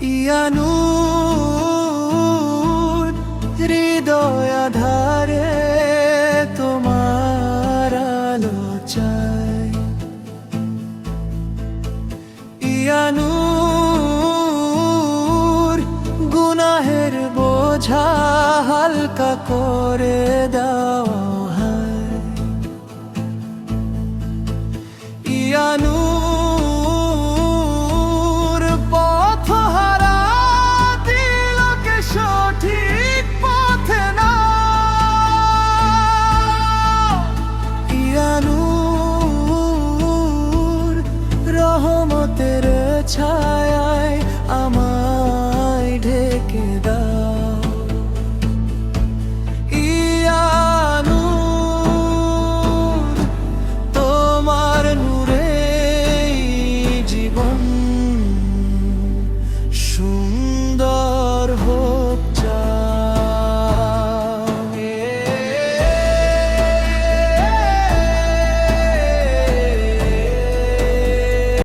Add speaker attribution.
Speaker 1: ইয়ানুর হৃদয় আধারে তোমার আলো চাই। ইয়ানুর গুনাহের বোঝা হালকা করে দাও হায়। ইয়ানুর ছায়